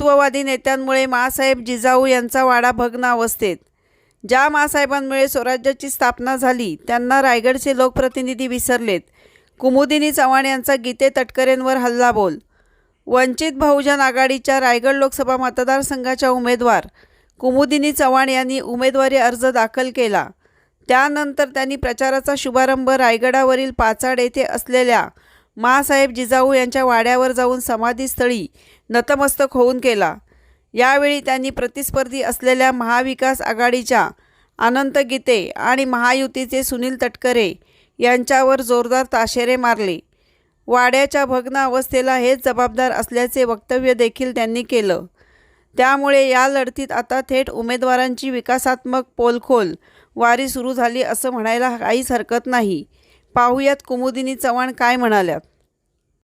हिंदुत्ववादी नेत्यांमुळे मासाहेब जिजाऊ यांचा वाडा भग्न अवस्थेत. ज्या मासाहेबांमुळे स्वराज्याची स्थापना झाली त्यांना रायगडचे लोकप्रतिनिधी विसरलेत. कुमुदिनी चव्हाण यांचा गीते तटकरेंवर हल्लाबोल. वंचित बहुजन आघाडीच्या रायगड लोकसभा मतदारसंघाच्या उमेदवार कुमुदिनी चव्हाण यांनी उमेदवारी अर्ज दाखल केला. त्यानंतर त्यांनी प्रचाराचा शुभारंभ रायगडावरील पाचाड येथे असलेल्या मासाहेब जिजाऊ यांच्या वाड्यावर जाऊन समाधीस्थळी नतमस्तक होऊन केला यावेळी त्यांनी प्रतिस्पर्धी असलेल्या महाविकास आघाडीच्या अनंत गीते आणि महायुतीचे सुनील तटकरे यांच्यावर जोरदार ताशेरे मारले. वाड्याच्या भग्न अवस्थेला हेच जबाबदार असल्याचे वक्तव्य देखील त्यांनी केलं. त्यामुळे या लढतीत आता थेट उमेदवारांची विकासात्मक पोलखोल वारी सुरू झाली असं म्हणायला काहीच हरकत नाही. पाहुयात कुमुदिनी चव्हाण काय म्हणाल्यात.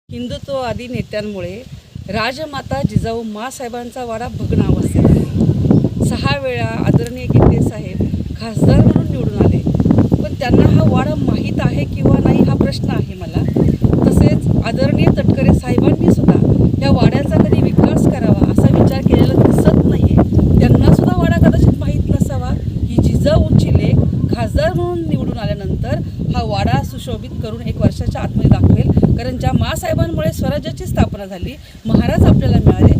हिंदुत्ववादी नेत्यांमुळे राजमाता जिजाऊ मासाहेबांचा वाडा भग्न आहे. सहा वेळा आदरणीय गीते साहेब खासदार म्हणून निवडून आले. पण त्यांना हा वाडा माहीत आहे किंवा नाही हा प्रश्न आहे मला. तसेच आदरणीय तटकरे साहेबांनी सुद्धा या वाड्याचा कधी विकास करावा असा विचार केलेला दिसत नाही आहे त्यांना सुद्धा वाडा कदाचित माहीत नसावा. की जिजाऊंची लेख खासदार म्हणून निवडून आल्यानंतर हा वाडा सुशोभित करून एक वर्षाच्या आतमध्ये दाखवेल. कारण ज्या मासाहेबांमुळे स्वराज्याची स्थापना झाली महाराज आपल्याला मिळाले.